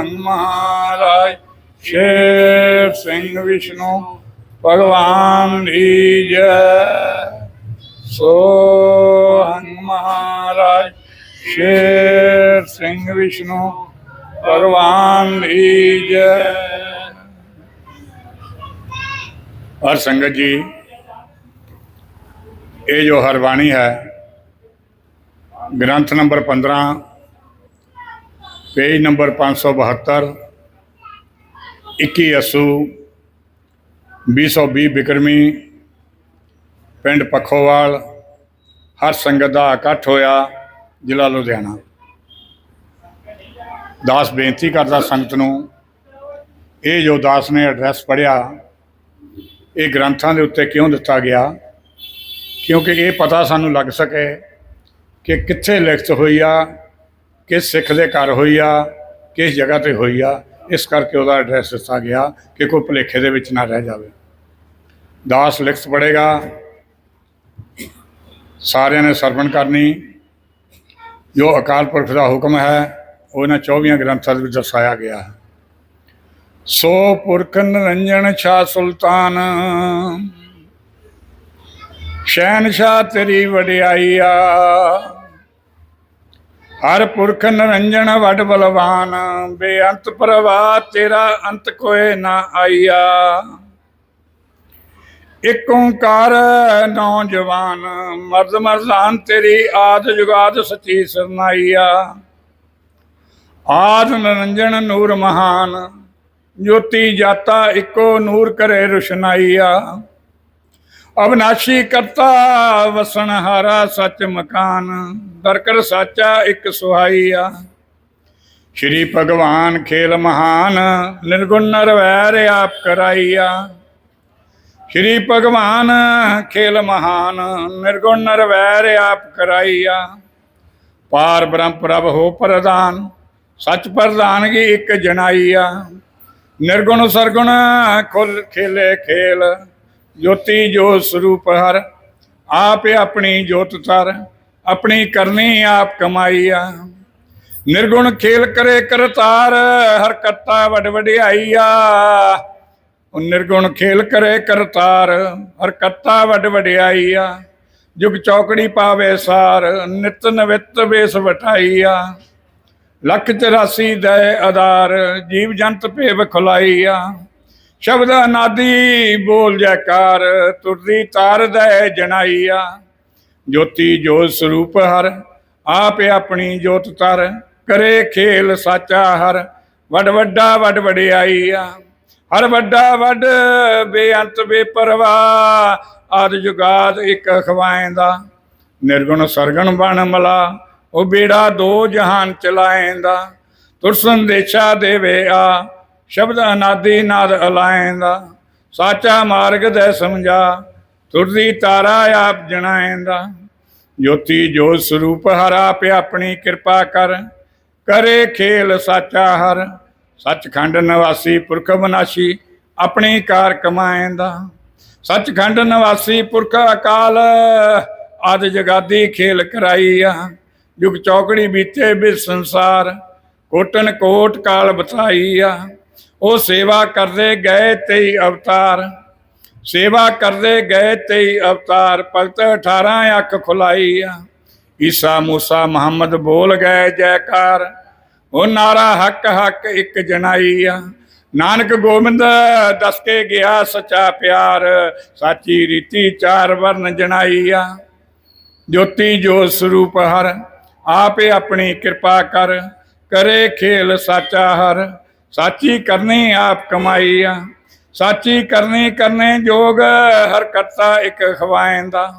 ਹੰਗ ਮਹਾਰਾਜ ਸ਼ੇਰ ਸਿੰਘ ਵਿਸ਼ਨੂੰ ਭਗਵਾਨ ਦੀ ਜੈ ਸੋ ਹੰਗ ਮਹਾਰਾਜ ਸ਼ੇਰ ਸਿੰਘ ਵਿਸ਼ਨੂੰ ਭਗਵਾਨ ਦੀ ਜੈ ਹਰ ਸੰਗਤ ਜੀ ਇਹ ਜੋ ਹਰਬਾਣੀ ਹੈ ਗ੍ਰੰਥ ਨੰਬਰ 15 ਪੇਜ ਨੰਬਰ 572 21 ਅਸੂ 220 ਬਿਕਰਮੀ, ਪਿੰਡ ਪਖੋਵਾਲ, ਹਰ ਸੰਗਤ ਦਾ ਇਕੱਠ ਹੋਇਆ ਜ਼ਿਲ੍ਹਾ ਲੁਧਿਆਣਾ। ਦਾਸ ਬੇਨਤੀ ਕਰਦਾ ਸੰਗਤ ਨੂੰ, ਇਹ ਜੋ ਦਾਸ ਨੇ ਐਡਰੈਸ ਪੜਿਆ ਇਹ ਗ੍ਰੰਥਾਂ ਦੇ ਉੱਤੇ ਕਿਉਂ ਦਿੱਤਾ ਗਿਆ? ਕਿਉਂਕਿ ਇਹ ਪਤਾ ਸਾਨੂੰ ਲੱਗ ਸਕੇ ਕਿ ਕਿੱਥੇ ਲਿਖਤ ਹੋਈ ਆ ਕਿਸ ਸਿੱਖ ਦੇ ਘਰ ਹੋਈ ਆ, ਕਿਸ ਜਗ੍ਹਾ ਤੇ ਹੋਈ ਆ, ਇਸ ਕਰਕੇ ਉਹਦਾ ਐਡਰੈਸ ਦਿੱਤਾ ਗਿਆ ਕਿ ਕੋਈ ਭੁਲੇਖੇ ਦੇ ਵਿੱਚ ਨਾ ਰਹਿ ਜਾਵੇ। ਦਾਸ ਲਿਖਤ ਪੜੇਗਾ ਸਾਰਿਆਂ ਨੇ ਸਰਵਣ ਕਰਨੀ। ਜੋ ਅਕਾਲ ਪੁਰਖ ਦਾ ਹੁਕਮ ਹੈ, ਉਹ ਇਹਨਾਂ 24 ਗ੍ਰੰਥਾਂ ਦੇ ਵਿੱਚ ਦਰਸਾਇਆ ਗਿਆ। ਹੈ ਸੋ ਪੁਰਖ ਨਿਰੰਜਨ ਸ਼ਾਹ ਸੁਲਤਾਨ ਸ਼ਹਿਨशाह ਤੇਰੀ ਵਡਿਆਈ ਆ। ਹਰ ਪੁਰਖ ਨਿਰੰਜਨ ਵਡ ਬਲਵਾਨ, ਬੇਅੰਤ ਪ੍ਰਵਾਹ ਤੇਰਾ ਅੰਤ ਕੋਏ ਨਾ ਆਈਆ ਇਕ ਓੰਕਾਰ ਨੌਜਵਾਨ, ਮਰਦ ਮਰਦਾਨ ਤੇਰੀ ਆਦ ਜੁਗਾਦ ਸਚੀ ਸਰਨਾਈਆ ਆਦ ਨਿਰੰਜਨ ਨੂਰ ਮਹਾਨ, ਜੋਤੀ ਜਾਤਾ ਇੱਕੋ ਨੂਰ ਕਰੇ ਰੁਸ਼ਨਾਈਆ ਅਵਨਾਸ਼ੀ ਕਰਤਾ, ਵਸਣ ਹਾਰਾ ਸੱਚ ਮਕਾਨ ਦਰਕਰ ਸਾਚਾ ਇੱਕ ਸੁਹਾਈਆ। ਸ਼੍ਰੀ ਭਗਵਾਨ ਖੇਲ ਮਹਾਨ, ਨਿਰਗੁਣ ਨਰਵੈਰ ਆਪ ਕਰਾਈਆ। ਸ਼੍ਰੀ ਭਗਵਾਨ ਖੇਲ ਮਹਾਨ, ਨਿਰਗੁਣ ਨਰਵੈਰ ਆਪ ਕਰਾਈਆ। ਪਾਰ ਬ੍ਰਹਮ ਪ੍ਰਭ ਹੋ ਪ੍ਰਦਾਨ ਸੱਚ ਪ੍ਰਦਾਨਗੀ ਇੱਕ ਜਨਾਈਆ। ਨਿਰਗੁਣ ਸਰਗੁਣ ਖੁੱਲ ਖੇਲੇ ਖੇਲ ਜੋਤੀ ਜੋਤ ਸਰੂਪ ਹਰ, ਆਪ ਆਪਣੀ ਜੋਤ ਤਰ ਆਪਣੀ ਕਰਨੀ ਆਪ ਕਮਾਈਆ ਨਿਰਗੁਣ ਖੇਲ ਕਰੇ ਕਰਤਾਰ, ਹਰ ਕਰਤਾ ਵਡ ਵਡਿਆਈਆ ਉਹ ਨਿਰਗੁਣ ਖੇਲ ਕਰੇ ਕਰਤਾਰ, ਹਰ ਕਰਤਾ ਵਡ ਵਡਿਆਈਆ ਜੁਗ ਚੌਕੜੀ ਪਾਵੇ ਸਾਰ, ਨਿਤ ਨਵਿਤ ਵੇਸ ਵਟਾਈਆ ਲੱਖ 84 ਦੈ ਆਧਾਰ, ਜੀਵ ਜੰਤ ਭੇਵ ਖੁਲਾਈਆ ਸ਼ਬਦ ਅਨਾਦੀ ਬੋਲ ਜੈਕਾਰ, ਤੁਰਦੀ ਤਾਰ ਦੈ ਜਣਾਈਆ ਜੋਤੀ ਜੋਤ ਸਰੂਪ ਹਰ, ਆਪ ਆਪਣੀ ਜੋਤ ਤਰ। ਕਰੇ ਖੇਲ ਸਾਚਾ ਹਰ, ਵੱਡ ਵੱਡਾ ਵੱਡ ਵਡਿਆਈਆ। ਹਰ ਵੱਡਾ ਵੱਡ, ਬੇਅੰਤ ਬੇਪਰਵਾ ਆਦ ਜੁਗਾਦ ਇੱਕ ਖਵਾਏਂਦਾ ਨਿਰਗੁਣ ਸਰਗਣ ਬਣ ਮਲਾ, ਉਹ ਬੇੜਾ ਦੋ ਜਹਾਨ ਚਲਾਏਂਦਾ ਤੁਰ ਸੰਦੇਸ਼ਾ ਦੇਵੇ ਆ ਸ਼ਬਦ ਅਨਾਦੀ ਨਾਦ ਅਲਾਏਂਦਾ ਸਾਚਾ ਮਾਰਗ ਦੇ ਸਮਝਾ, ਤੁਰਦੀ ਤਾਰਾ ਆਪ ਜਣਾਇੰਦਾ। ਜੋਤੀ ਜੋਤ ਸਰੂਪ ਹਰਾ ਆਪ ਆਪਣੀ ਕਿਰਪਾ ਕਰ, ਕਰੇ ਖੇਲ ਸਾਚਾ ਹਰ। ਸੱਚਖੰਡ ਨਿਵਾਸੀ ਪੁਰਖ ਬਨਾਸ਼ੀ ਆਪਣੀ ਕਾਰ ਕਮਾਏਂਦਾ ਸੱਚਖੰਡ ਨਿਵਾਸੀ ਪੁਰਖ ਅਕਾਲ, ਆਦ ਜਗਾਦੀ ਖੇਲ ਕਰਾਈ ਆ ਜੁਗ ਚੌਕੜੀ ਬੀਤੇ ਬਿ ਸੰਸਾਰ, ਕੋਟਨ ਕੋਟ ਕਾਲ ਬਤਾਈ ਆ ਉਹ ਸੇਵਾ ਕਰਦੇ ਗਏ ਤੇਈ ਅਵਤਾਰ। ਸੇਵਾ ਕਰਦੇ ਗਏ ਤੇਈ ਅਵਤਾਰ, ਭਗਤ 18 ਅੱਖ ਖੁਲਾਈ ਆ। ਈਸਾ ਮੂਸਾ ਮੁਹੰਮਦ ਬੋਲ ਗਏ ਜੈਕਾਰ, ਉਹ ਨਾਰਾ ਹੱਕ ਹੱਕ ਇੱਕ ਜਣਾਈ ਆ। ਨਾਨਕ ਗੋਬਿੰਦ ਦੱਸ ਕੇ ਗਿਆ ਸੱਚਾ ਪਿਆਰ, ਸਾਚੀ ਰੀਤੀ ਚਾਰ ਵਰਨ ਜਣਾਈ ਆ। ਜੋਤੀ ਜੋਤ ਸਰੂਪ ਹਰ, ਆਪੇ ਆਪਣੀ ਕਿਰਪਾ ਕਰ, ਕਰੇ ਖੇਲ ਸਾਚਾ ਹਰ। ਸਾਚੀ ਕਰਨੀ ਆਪ ਕਮਾਈ ਆ। ਸਾਚੀ ਕਰਨੀ ਕਰਨੇ ਜੋਗ, ਹਰ ਕਰਤਾ ਇੱਕ ਖਵਾਏਂਦਾ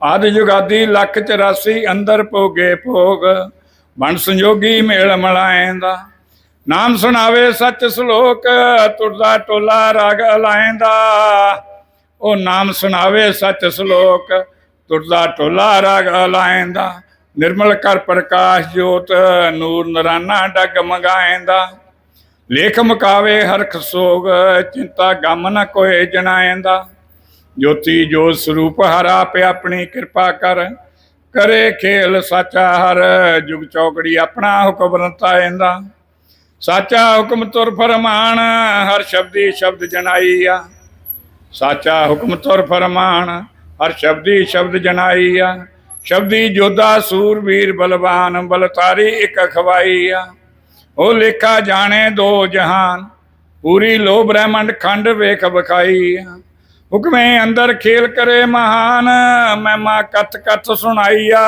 ਆਦ ਜੁਗਾਦੀ ਲੱਖ 84 ਅੰਦਰ ਭੋਗੇ ਭੋਗ ਬਣ ਸੰਜੋਗੀ ਮੇਲ ਮਲਾਏਂਦਾ ਨਾਮ ਸੁਣਾਵੇ ਸੱਚ ਸ਼ਲੋਕ, ਤੁਰਦਾ ਟੋਲਾ ਰਾਗ ਅਲਾਏਂਦਾ ਉਹ ਨਾਮ ਸੁਣਾਵੇ ਸੱਚ ਸ਼ਲੋਕ, ਤੁਰਦਾ ਟੋਲਾ ਰਾਗ ਅਲਾਏਂਦਾ ਨਿਰਮਲ ਕਰ ਪ੍ਰਕਾਸ਼ ਜੋਤ, ਨੂਰ ਨਰਾਨਾ ਡਗ ਮੰਗਾਏਂਦਾ ਲੇਖ ਮੁਕਾਵੇ ਹਰ ਸੋਗ, ਚਿੰਤਾ ਗਮ ਨ ਕੋਏ ਜਣਾਏਂਦਾ ਜੋਤੀ ਜੋਤ ਸਰੂਪ ਹਰਾ ਆਪੇ ਆਪਣੀ ਕਿਰਪਾ ਕਰ, ਕਰੇ ਖੇਲ ਸਾਚਾ ਹਰ ਜੁਗ ਚੌਕੜੀ ਆਪਣਾ ਹੁਕਮ ਰਤਾਏਂਦਾ ਸਾਚਾ ਹੁਕਮ ਤੁਰ ਫਰਮਾਨ, ਹਰ ਸ਼ਬਦੀ ਸ਼ਬਦ ਜਨਾਈ ਆ। ਸਾਚਾ ਹੁਕਮ ਤੁਰ ਫਰਮਾਨ, ਹਰ ਸ਼ਬਦੀ ਸ਼ਬਦ ਜਨਾਈ ਆ। ਸ਼ਬਦੀ ਜੋਧਾ ਸੂਰਬੀਰ ਬਲਵਾਨ, ਬਲਤਾਰੀ ਇੱਕ ਖਵਾਈ ਆ। ਉਹ ਲੇਖਾ ਜਾਣੇ ਦੋ ਜਹਾਨ। ਪੂਰੀ ਲੋ ਬ੍ਰਹਮੰਡ ਖੰਡ ਵੇਖ ਬਖਾਈ ਹੁਕਮੇ ਅੰਦਰ ਖੇਲ ਕਰੇ ਮਹਾਨ, ਮਹਿਮਾ ਕਤ ਕਤ ਸੁਣਾਈਆ।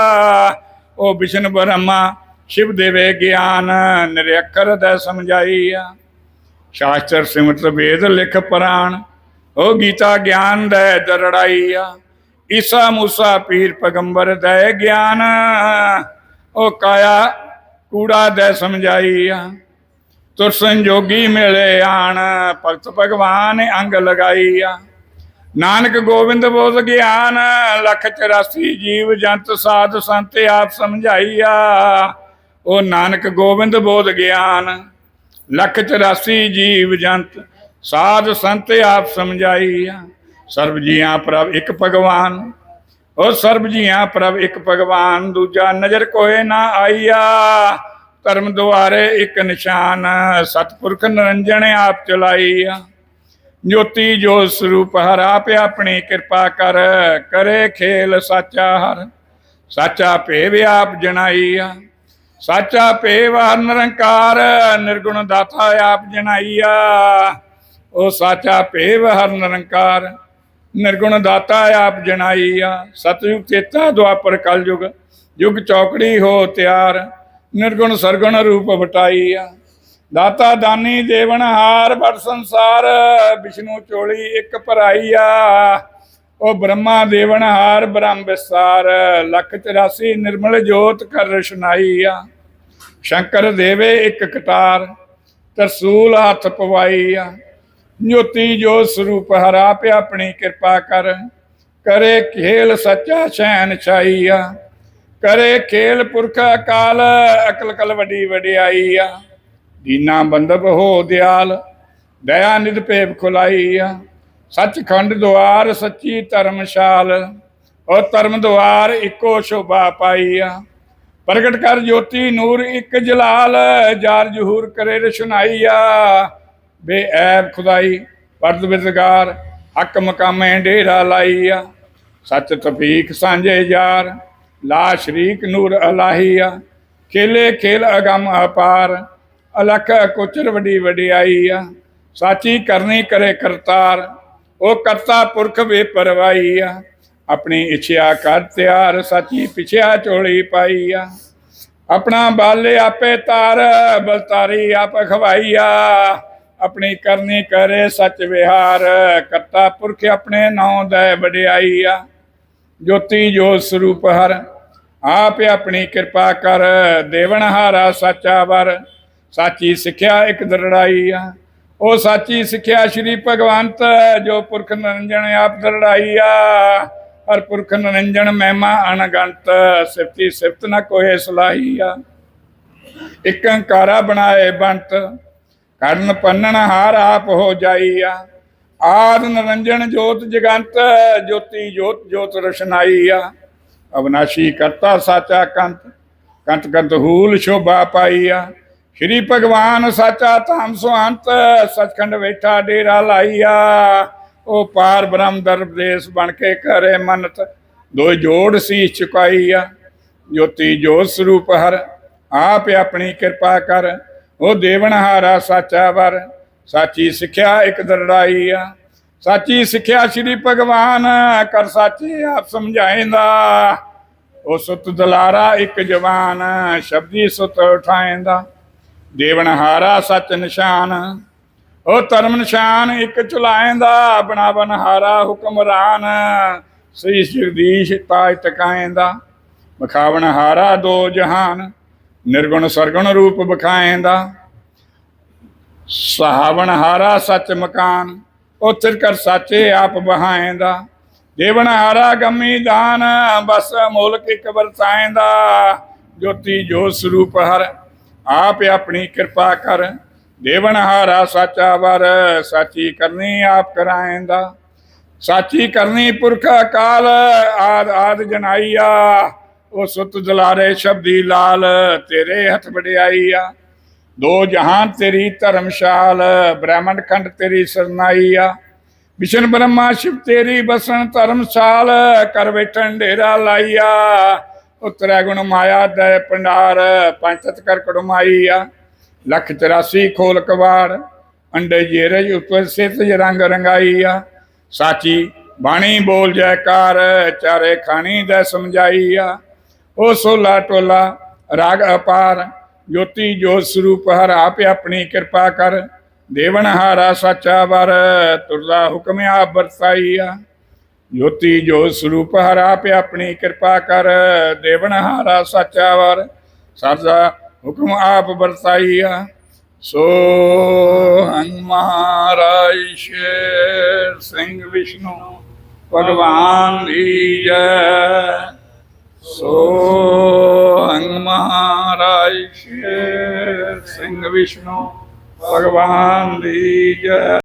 ਉਹ ਵਿਸ਼ਨ ਬ੍ਰਹਮਾ ਸ਼ਿਵ ਦੇਵੇ ਗਿਆਨ ਨਿਰਖਰ ਦਾ ਸਮਝਾਈਆ। ਸ਼ਾਸਤਰ ਸਿਮਰਤ ਵੇਦ ਲਿਖ ਪ੍ਰਾਣ, ਉਹ ਗੀਤਾ ਗਿਆਨ ਦਾ ਦਰੜਾਈਆ। ਈਸਾ ਮੂਸਾ ਪੀਰ ਪੈਗੰਬਰ ਦਾ ਗਿਆਨ, ਉਹ ਕਾਇਆ ਕੂੜਾ ਦਾ ਸਮਝਾਈਆ। ਤੁਰ ਸੰਜੋਗੀ ਮਿਲੇ ਆਣ, ਭਗਤ ਭਗਵਾਨ ਅੰਗ ਲਗਾਈਆ। ਨਾਨਕ ਗੋਬਿੰਦ ਬੋਧ ਗਿਆਨ, ਲੱਖ 84 ਜੀਵ ਜੰਤ ਸਾਧ ਸੰਤ ਆਪ ਸਮਝਾਈਆ। ਉਹ ਨਾਨਕ ਗੋਬਿੰਦ ਬੋਧ ਗਿਆਨ, ਲੱਖ 84 ਜੀਵ ਜੰਤ ਸਾਧ ਸੰਤ ਆਪ ਸਮਝਾਈਆ। ਸਰਬ ਜੀਆਂ ਪ੍ਰਭ ਇੱਕ ਭਗਵਾਨ ਉਹ ਸਰਬ ਜੀਆਂ ਪ੍ਰਭ ਇੱਕ ਭਗਵਾਨ, ਦੂਜਾ ਨਜ਼ਰ ਕੋਏ ਨਾ ਆਈਆ। ਧਰਮ ਦੁਆਰੇ ਇੱਕ ਨਿਸ਼ਾਨ, ਸਤਪੁਰਖ ਨਿਰੰਜਣ ਆਪ ਚਲਾਈਆ। ਜੋਤੀ ਜੋ ਸਰੂਪ ਹਰ ਆਪ ਆਪਣੀ ਕਿਰਪਾ ਕਰ, ਕਰੇ ਖੇਲ ਸਾਚਾ ਹਰ। ਸਾਚਾ ਭੇਵ ਆਪ ਜਨਾਈਆ। ਸਾਚਾ ਭੇਵ ਹਰ ਨਿਰੰਕਾਰ, ਨਿਰਗੁਣ ਦਾਤਾ ਆਪ ਜਣਾਈਆ ਉਹ ਸਾਚਾ ਭੇਵ ਹਰ ਨਿਰੰਕਾਰ। ਨਿਰਗੁਣ ਦਾਤਾ ਆਪ ਜਨਾਈਆ ਸਤਯੁਗ ਚੇਤਾ ਦੁਆਪਰ ਕਲਯੁਗ ਯੁਗ ਚੌਕੜੀ ਹੋ ਤਿਆਰ, ਨਿਰਗੁਣ ਸਰਗੁਣ ਰੂਪ ਵਟਾਈਆ ਦਾਤਾ ਦਾਨੀ ਦੇਵਨ ਹਾਰ ਬੜ ਸੰਸਾਰ, ਵਿਸ਼ਨੂੰ ਚੋਲੀ ਇੱਕ ਭਰਾਈਆ ਉਹ ਬ੍ਰਹਮਾ ਦੇਵਨ ਹਾਰ ਬ੍ਰਹਮ ਵਿਸਾਰ, ਲੱਖ 84 ਨਿਰਮਲ ਜੋਤ ਕਰ ਰਸ਼ਨਾਈਆ ਸ਼ੰਕਰ ਦੇਵੇ ਇੱਕ ਕਟਾਰ, ਤਰਸੂਲ ਹੱਥ ਪਵਾਈਆ ਜੋਤੀ ਜੋ ਸਰੂਪ ਹਰਾ ਪਿਆ ਆਪਣੀ ਕਿਰਪਾ ਕਰ। ਕਰੇ ਖੇਲ ਸੱਚਾ ਸ਼ੈਨ ਛਾਈਆ। ਕਰੇ ਖੇਲ ਪੁਰਖ ਅਕਾਲ, ਅਕਲ ਕਲ ਵੱਡੀ ਵਡਿਆਈ ਆ ਦੀਨਾ ਬੰਦਬ ਹੋ ਦਿਆਲ, ਦਇਆ ਨਿਧ ਭੇਬ ਖੁਲਾਈ ਆ ਸੱਚਖੰਡ ਦੁਆਰ ਸੱਚੀ ਧਰਮਸ਼ਾਲ, ਔਰ ਧਰਮ ਦੁਆਰ ਇੱਕੋ ਸ਼ੋਭਾ ਪਾਈ ਆ ਪ੍ਰਗਟ ਕਰ ਜੋਤੀ ਨੂਰ ਇੱਕ ਜਲਾਲ, ਜਾਰ ਜਹੂਰ ਕਰੇ ਰਸ਼ਨਾਈ ਆ ਬੇ ਐਬ ਖੁਦਾਈ ਪਰਦ ਵਿਦਗਾਰ ਹੱਕ ਮਕਾਮੇ ਡੇਰਾ ਲਾਈ ਆ। ਸੱਚ ਤਫੀਕ ਸਾਂਝੇ ਯਾਰ, ਲਾ ਸ਼ਰੀਕ ਨੂਰ ਅਲਾਹੀਆ ਖੇਲੇ ਖੇਲ ਅਗਮ ਅਪਾਰ, ਅਲਖ ਕੋਚਰ ਵੱਡੀ ਵਡਿਆਈ ਆ। ਸਾਚੀ ਕਰਨੀ ਕਰੇ ਕਰਤਾਰ, ਉਹ ਕਰਤਾ ਪੁਰਖ ਵੇ ਪਰਵਾਈ ਆ। ਆਪਣੀ ਇੱਛਿਆ ਕਰ ਤਿਆਰ, ਸਾਚੀ ਪਿਛਿਆ ਚੋਲੀ ਪਾਈ ਆ। ਆਪਣਾ ਬਾਲੇ ਆਪੇ ਤਾਰ, ਬਲਤਾਰੀ ਆਪ ਖਵਾਈਆ ਆਪਣੀ ਕਰਨੀ ਕਰੇ ਸੱਚ ਵਿਹਾਰ। ਕਰਤਾ ਪੁਰਖ ਆਪਣੇ ਨਾਉ ਦਾ ਵਡਿਆਈ ਆ। ਜੋਤੀ ਜੋਤ ਸਰੂਪ ਹਰ, ਆਪ ਆਪਣੀ ਕਿਰਪਾ ਕਰ। ਦੇਵਨ ਹਾਰਾ ਸਾਚਾ ਵਰ, ਸਾਚੀ ਸਿੱਖਿਆ ਇੱਕ ਦਰੜਾਈ ਆ। ਉਹ ਸਾਚੀ ਸਿੱਖਿਆ ਸ਼੍ਰੀ ਭਗਵੰਤ, ਜੋ ਪੁਰਖ ਨਿਰੰਜਨ ਆਪ ਦਰੜਾਈ ਆ। ਹਰ ਪੁਰਖ ਨਿਰੰਜਨ ਮਹਿਮਾ ਅਣਗੰਤ, ਸਿਫਤੀ ਸਿਫਤ ਨਾ ਕੋਹੇ ਸਲਾਹੀ ਆ। ਇੱਕ ਅੰਕਾਰਾ ਬਣਾਏ ਬੰਤ ਕਰਨ ਪੰਨਣ ਹਾਰ ਆਪ ਹੋ ਜਾਈਆ। ਆਦ ਨਿਰੰਜਨ ਜੋਤ ਜਗੰਤ, ਜੋਤੀ ਜੋਤ ਜੋਤ ਰਸ਼ਨਾਈ ਆ ਅਵਨਾਸ਼ੀ ਕਰਤਾ ਸਾਚਾ ਕੰਤ ਕੰਤ ਕੰਤ ਹੂਲ ਸ਼ੋਭਾ ਪਾਈਆ। ਸ਼੍ਰੀ ਭਗਵਾਨ ਸਾਚਾ ਧਾਮ ਸੁਹੰਤ ਸਚਖੰਡ ਬੈਠਾ ਡੇਰਾ ਲਾਈਆ। ਉਹ ਪਾਰ ਬ੍ਰਹਮ ਦਰਬਦੇਸ ਬਣ ਕੇ ਕਰੇ ਮੰਨਤ ਦੋ ਜੋੜ ਸੀ ਚੁਕਾਈਆ। ਜੋਤੀ ਜੋਤ ਸਰੂਪ ਹਰ, ਆਪ ਆਪਣੀ ਕਿਰਪਾ ਕਰ। ਉਹ ਦੇਵਨ ਹਾਰਾ ਸਾਚਾ ਵਰ, ਸਾਚੀ ਸਿੱਖਿਆ ਇੱਕ ਦਰੜਾਈ ਆ। ਸਾਚੀ ਸਿੱਖਿਆ ਸ਼੍ਰੀ ਭਗਵਾਨ, ਕਰ ਸਾਚੀ ਆਪ ਸਮਝਾਇੰਦਾ ਉਹ ਸੁਤ ਦਲਾਰਾ ਇੱਕ ਜਵਾਨ, ਸ਼ਬਦੀ ਸੁਤ ਉਠਾਇੰਦਾ ਦੇਵਨ ਸੱਚ ਨਿਸ਼ਾਨ, ਉਹ ਧਰਮ ਨਿਸ਼ਾਨ ਇੱਕ ਚੁਲਾਇੰਦਾ ਬਣਾਵਨ ਹਾਰਾ ਹੁਕਮਰਾਨ ਸ੍ਰੀ ਜਗਦੀਸ਼ ਤਾਜ ਟਕਾਇੰਦਾ ਮਖਾਵਣ ਹਾਰਾ ਦੋ ਜਹਾਨ ਨਿਰਗੁਣ ਸਰਗੁਣ ਰੂਪ ਬਖਾਇੰਦਾ ਸਹਾਵਣ ਹਾਰਾ ਸੱਚ ਮਕਾਨ ਉਤਰ ਕਰ ਸਾਚੇ ਆਪ ਬਹਾਇੰਦਾ ਦੇਵਨ ਹਾਰਾ ਗੰਮੀ ਦਾਨ, ਬਸ ਮੁਲਕ ਇੱਕ ਵਰਤਾਇੰਦਾ ਜੋਤੀ ਜੋ ਸਰੂਪ ਹਰ, ਆਪ ਆਪਣੀ ਕਿਰਪਾ ਕਰ। ਦੇਵਨ ਹਾਰਾ ਸਾਚਾ ਵਰ, ਸਾਚੀ ਕਰਨੀ ਆਪ ਕਰਾਇੰਦਾ ਸਾਚੀ ਕਰਨੀ ਪੁਰਖ ਅਕਾਲ, ਆਦ ਆਦ ਜਨਾਈਆ। ਉਹ ਸੁਤ ਦਲਾਰੇ ਸ਼ਬਦੀ ਲਾਲ, ਤੇਰੇ ਹੱਥ ਵਡਿਆਈ ਆ। ਦੋ ਜਹਾਨ ਤੇਰੀ ਧਰਮਸ਼ਾਲ ਬ੍ਰਹਮੰਡ ਖੰਡ ਤੇਰੀ ਸਰਨਾਈ ਆ। ਵਿਸ਼ਨ ਬ੍ਰਹਮਾ ਸ਼ਿਵ ਤੇਰੀ ਬਸਣ ਧਰਮਸ਼ਾਲ, ਕਰ ਬੈਠਣ ਡੇਰਾ ਲਾਈਆ ਉਤਰੈ ਗੁਣ ਮਾਇਆ ਦੇ ਪੰਡਾਰ ਪੰਚਤ ਕਰ ਕੜਮਾਈ ਆ। ਲੱਖ 84 ਖੋਲ ਕਵਾੜ, ਅੰਡੇ ਜੇਰੇ ਉਤਰ ਸਿਤ ਰੰਗ ਰੰਗਾਈ ਆ। ਸਾਚੀ ਬਾਣੀ ਬੋਲ ਜੈਕਾਰ, ਚਾਰੇ ਖਾਣੀ ਦਾ ਸਮਝਾਈ ਆ। ਉਹ ਸੋਲਾ ਟੋਲਾ, ਰਾਗ ਅਪਾਰ, ਜੋਤੀ ਜੋਤ ਸਰੂਪ ਹਰ ਆਪੇ ਆਪਣੀ ਕਿਰਪਾ ਕਰ। ਦੇਵਨ ਹਾਰਾ ਸਾਚਾ ਵਰ, ਤੁਰਦਾ ਹੁਕਮ ਆਪ ਵਰਤਾਈ ਆ ਜੋਤੀ ਜੋਤ ਸਰੂਪ ਹਰ ਆਪੇ ਆਪਣੀ ਕਿਰਪਾ ਕਰ। ਦੇਵਨ ਹਾਰਾ ਸਾਚਾ ਵਰ, ਸਰਦਾ ਹੁਕਮ ਆਪ ਵਰਤਾਈ ਆ ਸੋ ਹੰਗ ਮਹਾਰਾਜ ਸ਼ੇਰ ਸਿੰਘ ਵਿਸ਼ਨੂੰ, ਭਗਵਾਨ ਦੀ ਜੈ। ਸੋ ਹੰਗ ਮਹਾਰਾਜ ਸ਼ੇਰ ਸਿੰਘ ਵਿਸ਼ਨੂੰ ਭਗਵਾਨ ਦੀ ਜੈ